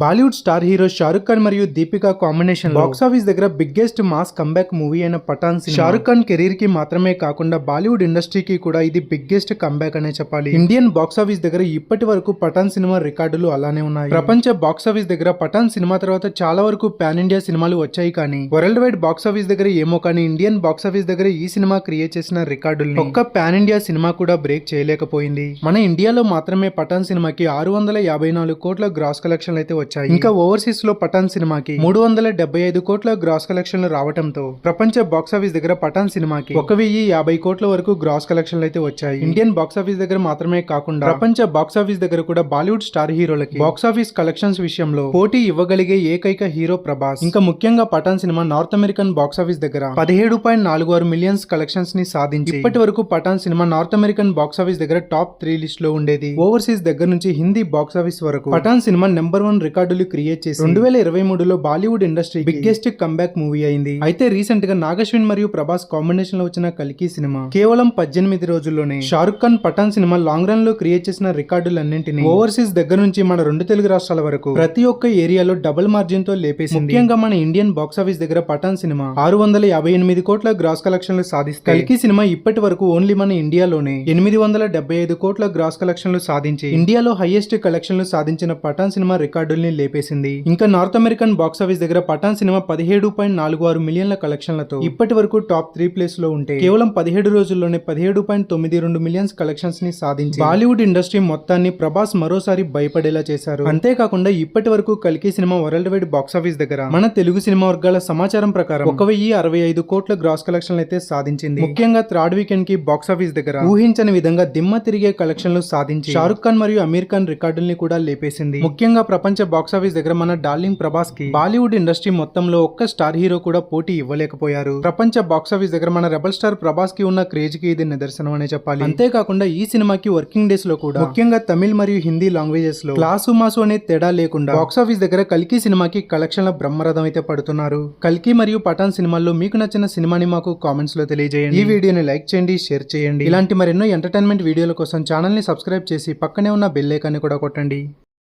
Bollywood star hero Shahrukh Khan మరియు Deepika combination box office దగ్గర biggest mass comeback movie అయిన Pathaan cinema. Shahrukh Khan కెరీర్కి మాత్రమే కాకుండా బాలీవుడ్ ఇండస్ట్రీకి కూడా ఇది బిగ్గెస్ట్ కంబ్యాక్ అనే చెప్పాలి. ఇండియన్ బాక్స్ ఆఫీస్ దగ్గర ఇప్పటి వరకు పఠాన్ సినిమా రికార్డులు అలానే ఉన్నాయి. ప్రపంచ బాక్స్ ఆఫీస్ దగ్గర పఠాన్ సినిమా తర్వాత చాలా వరకు పాన్ ఇండియా సినిమాలు వచ్చాయి కానీ వరల్డ్ వైడ్ బాక్స్ ఆఫీస్ దగ్గర ఏమో కానీ ఇండియన్ బాక్స్ ఆఫీస్ దగ్గర ఈ సినిమా క్రియేట్ చేసిన రికార్డులు ఒక్క పాన్ ఇండియా సినిమా కూడా బ్రేక్ చేయలేకపోయింది. మన ఇండియాలో మాత్రమే పఠాన్ సినిమాకి ఆరు వందల యాభై నాలుగు కోట్ల గ్రాస్ కలెక్షన్లు అయితే వచ్చాయి. ఇంకా ఓవర్సీస్లో పఠాన్ సినిమాకి మూడు వందల డెబ్బై ఐదు కోట్ల గ్రాస్ కలెక్షన్లు రావడంతో ప్రపంచ బాక్స్ ఆఫీస్ దగ్గర పఠాన్ సినిమాకి ఒక వెయ్యి యాభై కోట్ల వరకు గ్రాస్ కలెక్షన్లు అయితే వచ్చాయి. ఇండియన్ బాక్స్ ఆఫీస్ దగ్గర మాత్రమే కాకుండా ప్రపంచ బాక్స్ ఆఫీస్ దగ్గర కూడా బాలీవుడ్ స్టార్ హీరోలకి బాక్స్ ఆఫీస్ కలెక్షన్స్ విషయంలో పోటీ ఇవ్వగలిగే ఏకైక హీరో ప్రభాస్. ఇంకా ముఖ్యంగా Pathaan cinema north American box office దగ్గర పదిహేడు పాయింట్ నాలుగు ఆరు మిలియన్స్ కలెక్షన్స్ని సాధించి ఇప్పటి వరకు Pathaan cinema north American box office దగ్గర టాప్ త్రీ లిస్ట్లో ఉండేది. ఓవర్సీస్ దగ్గర నుంచి హిందీ బాక్స్ ఆఫీస్ వరకు పఠాన్ సినిమా నెంబర్ వన్ రికార్డులు క్రియేట్ చేసి రెండు వేల ఇరవై మూడులో Bollywood industry biggest comeback movie అయింది. అయితే రీసెంట్గా నాగశ్విన్ మరియు ప్రభాస్ కాంబినేషన్లో వచ్చిన కల్కి సినిమా కేవలం పద్దెనిమిది రోజుల్లోనే. షారుఖ్ ఖాన్ పఠాన్ సినిమా లాంగ్ రన్లో క్రియేట్ చేసిన రికార్డులన్నింటినీ ఓవర్సీస్ దగ్గర నుంచి మన రెండు తెలుగు రాష్ట్రాల వరకు ప్రతి ఒక్క ఏరియాలో డబుల్ మార్జిన్తో లేపేసింది. ముఖ్యంగా మన ఇండియన్ బాక్స్ ఆఫీస్ దగ్గర పఠాన్ సినిమా ఆరు వందల యాభై ఎనిమిది కోట్ల గ్రాస్ కలెక్షన్లు సాధిస్తే కల్కి సినిమా ఇప్పటి వరకు ఓన్లీ మన ఇండియాలోనే ఎనిమిది వందల డెబ్బై ఐదు కోట్ల గ్రాస్ కలెక్షన్లు సాధించి ఇండియాలో హైయెస్ట్ కలెక్షన్లు సాధించిన పఠాన్ సినిమా రికార్డుల్ని లేపేసింది. ఇంకా నార్త్ అమెరికన్ బాక్స్ ఆఫీస్ దగ్గర పఠాన్ సినిమా పదిహేడు పాయింట్ నాలుగు ఆరు మిలియన్ల కలెక్షన్లతో ఇప్పటి వరకు టాప్ త్రీ ప్లేస్లో ఉంటే కేవలం పదిహేడు రోజుల్లోనే పదిహేడు పాయింట్ తొమ్మిది రెండు మిలియన్స్ కలెక్షన్స్ని సాధించి బాలీవుడ్ ఇండస్ట్రీ మొత్తాన్ని ప్రభాస్ మరోసారి భయపడేలా చేశారు. అంతేకాకుండా ఇప్పటి వరకు కల్కి cinema world wide box office దగ్గర మన తెలుగు సినిమా వర్గాల సమాచారం ప్రకారం ఒక వెయ్యి అరవై ఐదు కోట్ల గ్రాస్ కలెక్షన్లు అయితే సాధించింది. ముఖ్యంగా థర్డ్ వీకెండ్కి బాక్స్ ఆఫీస్ దగ్గర ఊహించని విధంగా దిమ్మ తిరిగే కలెక్షన్లు సాధించి షారుఖ్ ఖాన్ మరియు అమీర్ ఖాన్ రికార్డుల్ని కూడా లేపేసింది. ముఖ్యంగా ప్రపంచ బాక్స్ ఆఫీస్ దగ్గర మన డార్లింగ్ ప్రభాస్కి బాలీవుడ్ ఇండస్ట్రీ మొత్తంలో ఒక్క స్టార్ హీరో కూడా పోటీ ఇవ్వలేకపోయారు. ప్రపంచ బాక్స్ ఆఫీస్ దగ్గర మన రెబల్ స్టార్ ప్రభాస్కి ఉన్న క్రేజ్కి ఇది నిదర్శనం అనే చెప్పాలి. అంతేకాకుండా ఈ సినిమాకి వర్కింగ్ డేస్లో కూడా ముఖ్యంగా తమిళ్ మరియు హిందీ లాంగ్వేజెస్లో క్లాసు మాసు అనే తేడా లేకుండా బాక్స్ ఆఫీస్ దగ్గర కల్కి సినిమాకి కలెక్షన్ల బ్రహ్మరథం అయితే పడుతున్నారు. కల్కి మరియు పఠాన్ సినిమాల్లో మీకు నచ్చిన సినిమాని మాకు కామెంట్స్లో తెలియజేయండి. ఈ వీడియోని లైక్ చేయండి షేర్ చేయండి. ఇలాంటి మరెన్నో ఎంటర్టైన్మెంట్ వీడియోల కోసం ఛానల్ని సబ్స్క్రైబ్ చేసి పక్కనే ఉన్న బెల్ ఐకాన్ని కూడా కొట్టండి.